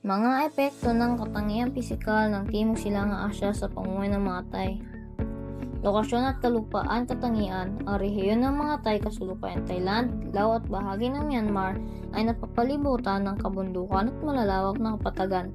Mga epekto ng katangiang pisikal ng Timog Silangang Asya sa pamumuhay ng mga Tay. Lokasyon at kalupaan katangian, ang rehiyon ng mga Tay kasulukuyang Thailand, Laos at bahagi ng Myanmar ay napapalibutan ng kabundukan at malalawak na kapatagan.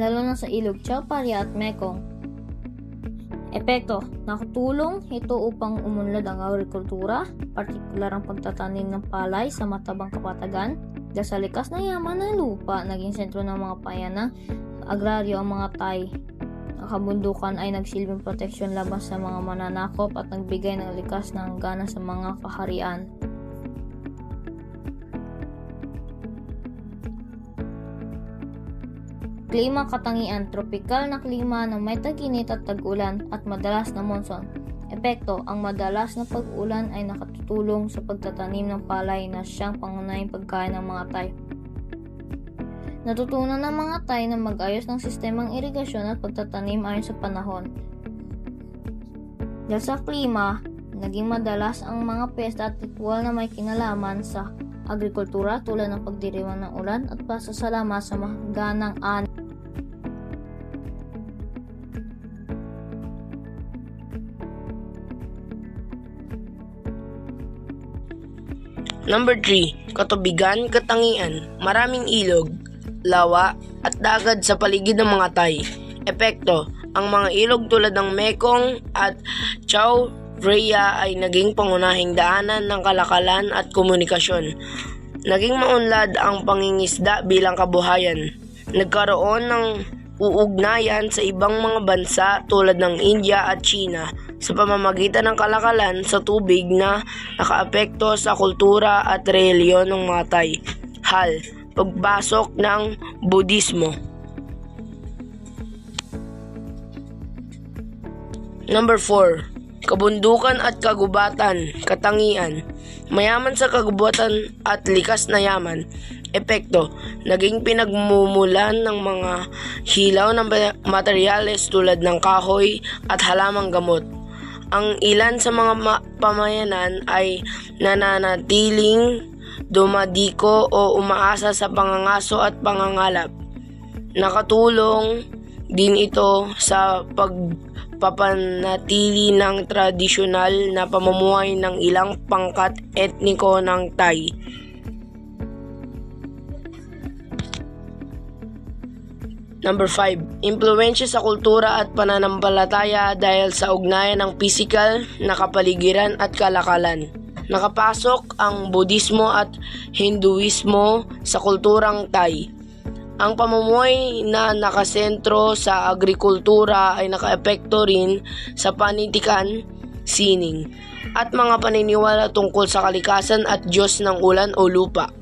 Lalo na sa ilog Chao Phraya at Mekong. Epekto, nakatulong ito upang umunlad ang agrikultura, partikular ang pagtatanim ng palay sa matabang kapatagan, dahil sa likas na yaman ng lupa, naging sentro ng mga payanang agraryo ang mga Thai. Ang kabundukan ay nagsilbing proteksyon laban sa mga mananakop at nagbigay ng likas na hangganan sa mga kaharian. Klima katangian, tropikal na klima na may taginit at tag-ulan at madalas na monsoon. Epekto, ang madalas na pag-ulan ay nakatutulong sa pagtatanim ng palay na siyang pangunahing pagkain ng mga Tay. Natutunan ng mga Tay na mag-ayos ng sistemang irigasyon at pagtatanim ayon sa panahon. Dahil sa klima, naging madalas ang mga pesta at ritual na may kinalaman sa agrikultura tulad ng pagdiriwang ng ulan at pasasalamat sa mahaganang ani. Number 3. Katubigan, katangian, maraming ilog, lawa, at dagat sa paligid ng mga Tay. Epekto, ang mga ilog tulad ng Mekong at Chao Phraya ay naging pangunahing daanan ng kalakalan at komunikasyon. Naging maunlad ang pangingisda bilang kabuhayan. Nagkaroon ng uugnayan sa ibang mga bansa tulad ng India at China sa pamamagitan ng kalakalan sa tubig na nakaapekto sa kultura at reliyon ng mga Tay. Hal, pagbasok ng Budismo. Number 4. Kabundukan at kagubatan, katangian. Mayaman sa kagubatan at likas na yaman. Epekto, naging pinagmumulan ng mga hilaw ng materyales tulad ng kahoy at halamang gamot. Ang ilan sa mga ma- pamayanan ay nananatiling dumadiko o umaasa sa pangangaso at pangangalap. Nakatulong din ito sa pagpapanatili ng tradisyonal na pamumuhay ng ilang pangkat etniko ng Thai. Number 5. Impluensya sa kultura at pananampalataya dahil sa ugnayan ng pisikal na kapaligiran at kalakalan. Nakapasok ang Budismo at Hinduismo sa kulturang Thai. Ang pamumuhay na nakasentro sa agrikultura ay nakaepekto rin sa panitikan, sining, at mga paniniwala tungkol sa kalikasan at Diyos ng ulan o lupa.